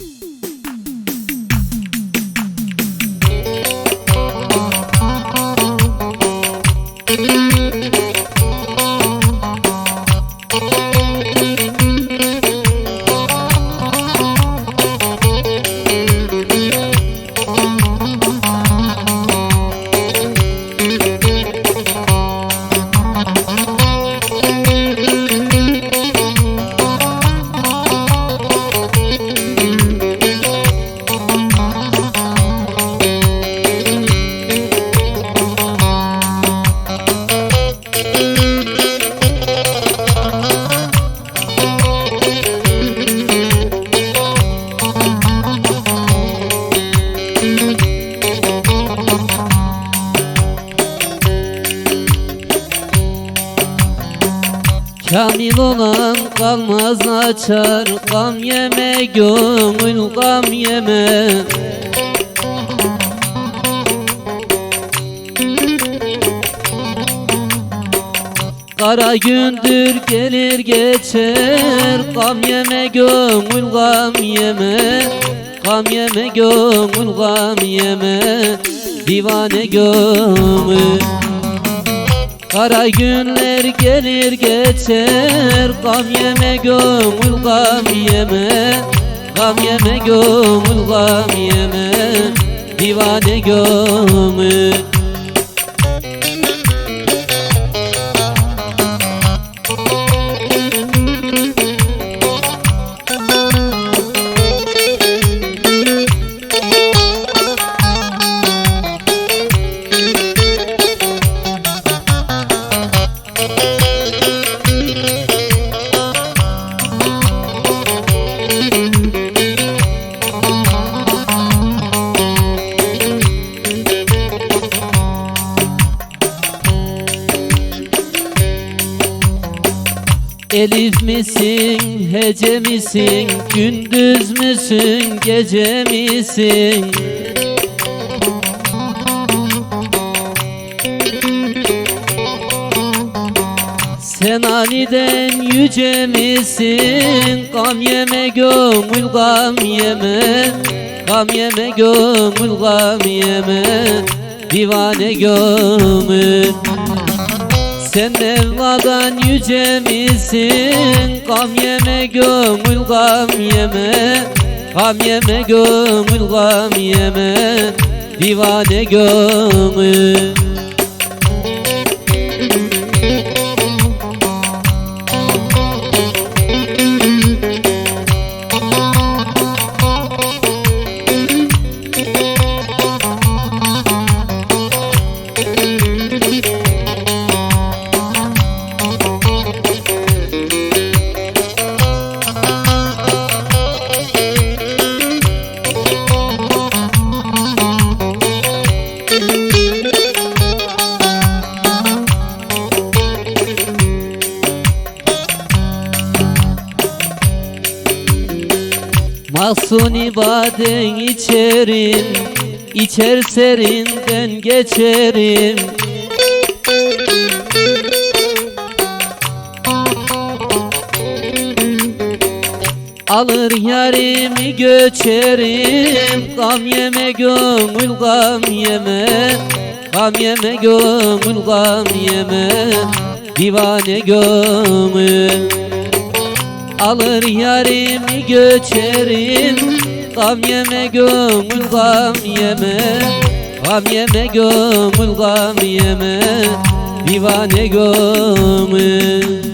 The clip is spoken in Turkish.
Thank you. Kamil olan kalmaz açar Gam yeme gönül gam yeme. Kara gündür gelir geçer Gam yeme gönül gam yeme. Gam yeme gönül gam yeme Divane gönül Kara günler gelir geçer Gam yeme gönül gam yeme. Gam yeme gönül gam yeme Divane gönül Elif misin, hece misin, gündüz müsün, gece misin? Sen aniden yüce misin? Gam yeme gönül gam yeme Gam yeme gönül gam yeme Divane gönül sen Mevla'dan yüce misin? Gam yeme gönül gam yeme. Gam yeme gönül gam yeme. Divane gönül Mahsuni baden içerim İçer serinden geçerim. Alır yarimi göçerim Gam yeme gönül gam yeme. Gam yeme gönül gam yeme Divane gönül Alır yarimi göçerim. Gam yeme gönül gam yeme. Gam yeme gönül gam yeme. Divane gönül